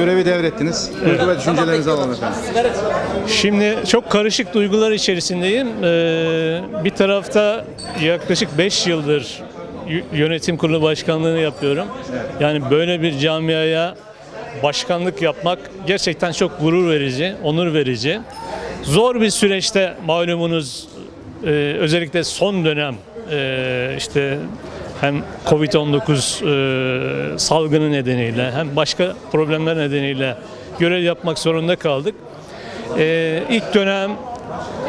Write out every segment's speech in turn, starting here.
görevi devrettiniz. Duygu ve düşüncelerinizi alalım efendim. Şimdi çok karışık duygular içerisindeyim. Ee, bir tarafta yaklaşık 5 yıldır yönetim kurulu başkanlığını yapıyorum. Yani böyle bir camiaya başkanlık yapmak gerçekten çok gurur verici, onur verici. Zor bir süreçte malumunuz e, özellikle son dönem e, işte hem Covid-19 e, salgını nedeniyle hem başka problemler nedeniyle görev yapmak zorunda kaldık. Ee, ilk dönem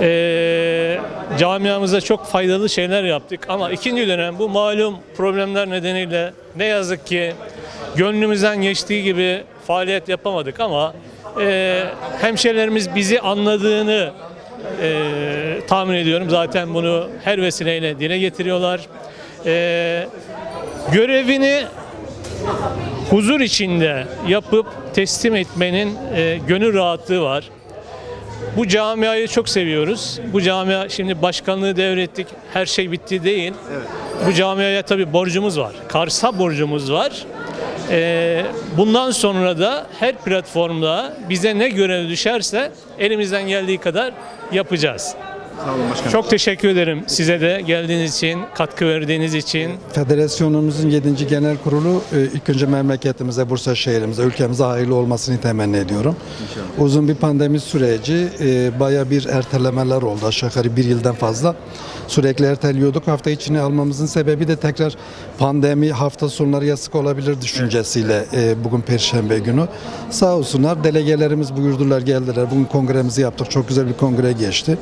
e, camiamıza çok faydalı şeyler yaptık ama ikinci dönem bu malum problemler nedeniyle ne yazık ki gönlümüzden geçtiği gibi faaliyet yapamadık ama e, hemşehrilerimiz bizi anladığını e, tahmin ediyorum. Zaten bunu her vesileyle dile getiriyorlar. E, görevini huzur içinde yapıp teslim etmenin e, gönül rahatlığı var. Bu camiayı çok seviyoruz. Bu camia şimdi başkanlığı devrettik. Her şey bitti değil. Bu camiaya tabii borcumuz var. Kars'a borcumuz var. E, bundan sonra da her platformda bize ne görev düşerse elimizden geldiği kadar yapacağız. Sağ olun başkanım. Çok teşekkür ederim size de geldiğiniz için, katkı verdiğiniz için. Federasyonumuzun 7. Genel Kurulu e, ilk önce memleketimize, Bursa şehrimize, ülkemize hayırlı olmasını temenni ediyorum. Uzun bir pandemi süreci, e, baya bir ertelemeler oldu aşağı yukarı bir yıldan fazla. Sürekli erteliyorduk. Hafta içine almamızın sebebi de tekrar pandemi hafta sonları yasak olabilir düşüncesiyle e, bugün Perşembe günü. Sağ olsunlar delegelerimiz buyurdular geldiler. Bugün kongremizi yaptık. Çok güzel bir kongre geçti.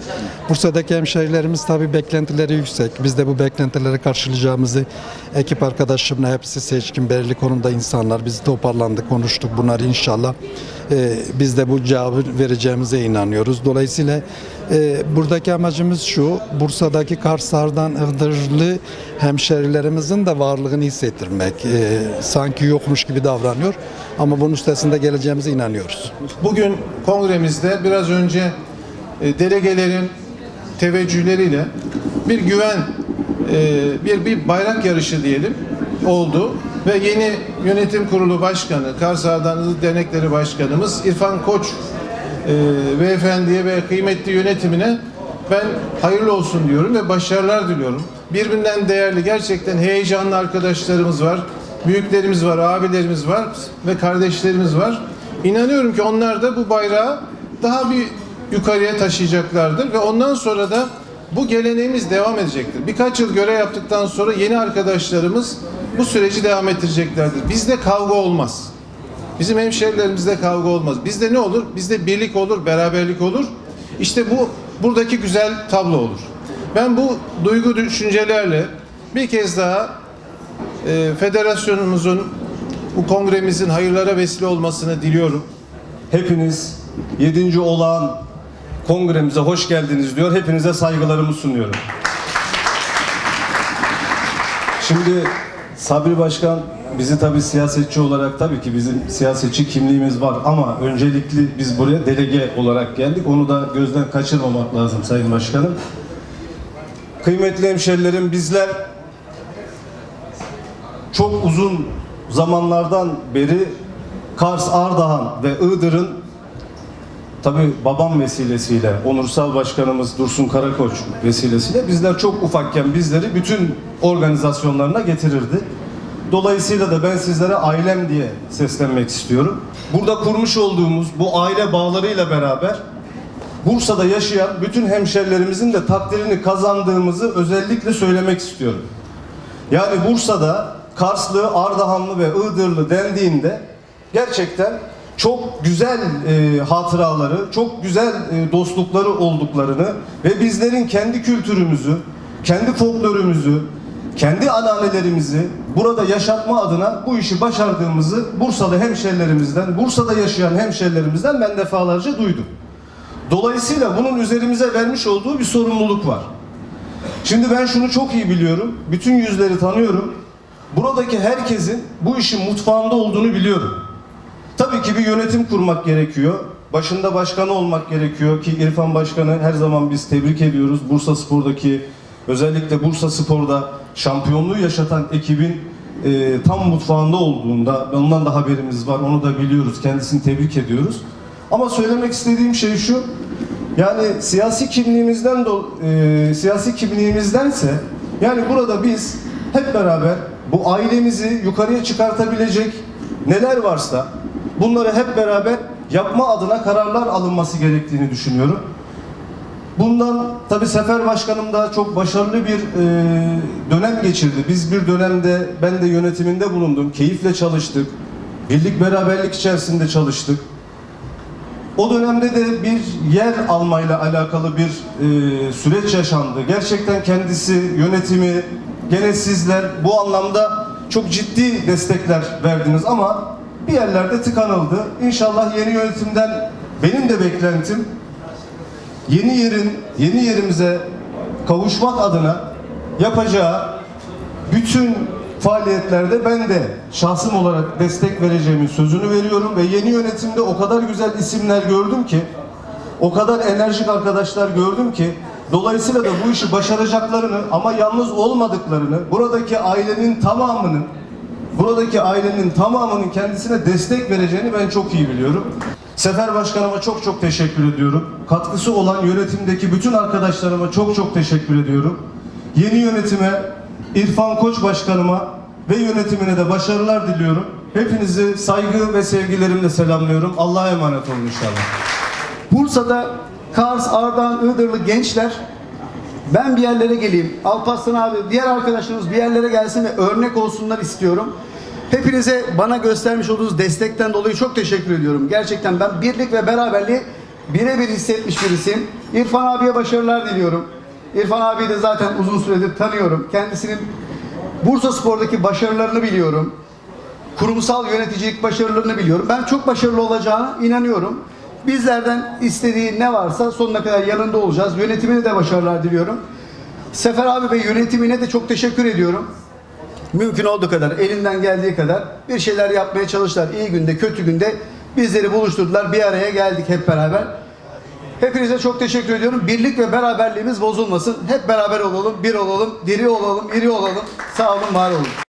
Bursa'daki hemşehrilerimiz tabii beklentileri yüksek. Biz de bu beklentileri karşılayacağımızı ekip arkadaşımla hepsi seçkin belirli konumda insanlar. Biz toparlandık, konuştuk bunları inşallah. e, biz de bu cevabı vereceğimize inanıyoruz. Dolayısıyla e, buradaki amacımız şu, Bursa'daki Karslardan Iğdırlı hemşerilerimizin de varlığını hissettirmek. E, sanki yokmuş gibi davranıyor ama bunun üstesinde geleceğimize inanıyoruz. Bugün kongremizde biraz önce e, delegelerin teveccühleriyle bir güven, e, bir bir bayrak yarışı diyelim oldu ve yeni yönetim kurulu başkanı, Kars Ardahanlı Dernekleri Başkanımız İrfan Koç e, beyefendiye ve kıymetli yönetimine ben hayırlı olsun diyorum ve başarılar diliyorum. Birbirinden değerli gerçekten heyecanlı arkadaşlarımız var. Büyüklerimiz var, abilerimiz var ve kardeşlerimiz var. İnanıyorum ki onlar da bu bayrağı daha bir yukarıya taşıyacaklardır ve ondan sonra da bu geleneğimiz devam edecektir. Birkaç yıl görev yaptıktan sonra yeni arkadaşlarımız bu süreci devam ettireceklerdir. Bizde kavga olmaz. Bizim hemşehrilerimizde kavga olmaz. Bizde ne olur? Bizde birlik olur, beraberlik olur. İşte bu buradaki güzel tablo olur. Ben bu duygu düşüncelerle bir kez daha e, federasyonumuzun bu kongremizin hayırlara vesile olmasını diliyorum. Hepiniz 7. olağan kongremize hoş geldiniz diyor. Hepinize saygılarımı sunuyorum. Şimdi Sabri Başkan bizi tabii siyasetçi olarak tabii ki bizim siyasetçi kimliğimiz var ama öncelikli biz buraya delege olarak geldik. Onu da gözden kaçırmamak lazım Sayın Başkanım. Kıymetli hemşerilerim bizler çok uzun zamanlardan beri Kars, Ardahan ve Iğdır'ın tabi babam vesilesiyle, onursal başkanımız Dursun Karakoç vesilesiyle bizler çok ufakken bizleri bütün organizasyonlarına getirirdi. Dolayısıyla da ben sizlere ailem diye seslenmek istiyorum. Burada kurmuş olduğumuz bu aile bağlarıyla beraber Bursa'da yaşayan bütün hemşerilerimizin de takdirini kazandığımızı özellikle söylemek istiyorum. Yani Bursa'da Karslı, Ardahanlı ve Iğdırlı dendiğinde gerçekten çok güzel e, hatıraları, çok güzel e, dostlukları olduklarını ve bizlerin kendi kültürümüzü, kendi folklorumuzu, kendi ananelerimizi burada yaşatma adına bu işi başardığımızı Bursalı hemşerilerimizden, Bursa'da yaşayan hemşerilerimizden ben defalarca duydum. Dolayısıyla bunun üzerimize vermiş olduğu bir sorumluluk var. Şimdi ben şunu çok iyi biliyorum. Bütün yüzleri tanıyorum. Buradaki herkesin bu işin mutfağında olduğunu biliyorum. Tabii ki bir yönetim kurmak gerekiyor. Başında başkanı olmak gerekiyor ki İrfan Başkanı her zaman biz tebrik ediyoruz. Bursa Spor'daki özellikle Bursa Spor'da şampiyonluğu yaşatan ekibin e, tam mutfağında olduğunda, ondan da haberimiz var, onu da biliyoruz, kendisini tebrik ediyoruz. Ama söylemek istediğim şey şu, yani siyasi kimliğimizden do, e, siyasi kimliğimizdense, yani burada biz hep beraber bu ailemizi yukarıya çıkartabilecek neler varsa bunları hep beraber yapma adına kararlar alınması gerektiğini düşünüyorum. Bundan tabi Sefer Başkanım da çok başarılı bir e, dönem geçirdi. Biz bir dönemde ben de yönetiminde bulundum. Keyifle çalıştık. Birlik beraberlik içerisinde çalıştık. O dönemde de bir yer almayla alakalı bir e, süreç yaşandı. Gerçekten kendisi, yönetimi, gene sizler bu anlamda çok ciddi destekler verdiniz ama bir yerlerde tıkanıldı. İnşallah yeni yönetimden benim de beklentim yeni yerin, yeni yerimize kavuşmak adına yapacağı bütün faaliyetlerde ben de şahsım olarak destek vereceğimin sözünü veriyorum ve yeni yönetimde o kadar güzel isimler gördüm ki, o kadar enerjik arkadaşlar gördüm ki, dolayısıyla da bu işi başaracaklarını ama yalnız olmadıklarını, buradaki ailenin tamamının, buradaki ailenin tamamının kendisine destek vereceğini ben çok iyi biliyorum. Sefer Başkanıma çok çok teşekkür ediyorum. Katkısı olan yönetimdeki bütün arkadaşlarıma çok çok teşekkür ediyorum. Yeni yönetime, İrfan Koç Başkanıma ve yönetimine de başarılar diliyorum. Hepinizi saygı ve sevgilerimle selamlıyorum. Allah'a emanet olun inşallah. Bursa'da Kars, Ardahan, Iğdırlı gençler ben bir yerlere geleyim. Alparslan abi, diğer arkadaşlarımız bir yerlere gelsin ve örnek olsunlar istiyorum. Hepinize bana göstermiş olduğunuz destekten dolayı çok teşekkür ediyorum. Gerçekten ben birlik ve beraberliği birebir hissetmiş birisiyim. İrfan abiye başarılar diliyorum. İrfan abiyi de zaten uzun süredir tanıyorum. Kendisinin Bursa Spor'daki başarılarını biliyorum kurumsal yöneticilik başarılarını biliyorum. Ben çok başarılı olacağına inanıyorum. Bizlerden istediği ne varsa sonuna kadar yanında olacağız. Yönetimine de başarılar diliyorum. Sefer abi ve yönetimine de çok teşekkür ediyorum. Mümkün olduğu kadar, elinden geldiği kadar bir şeyler yapmaya çalıştılar. İyi günde, kötü günde bizleri buluşturdular. Bir araya geldik hep beraber. Hepinize çok teşekkür ediyorum. Birlik ve beraberliğimiz bozulmasın. Hep beraber olalım, bir olalım, diri olalım, iri olalım. Sağ olun, var olun.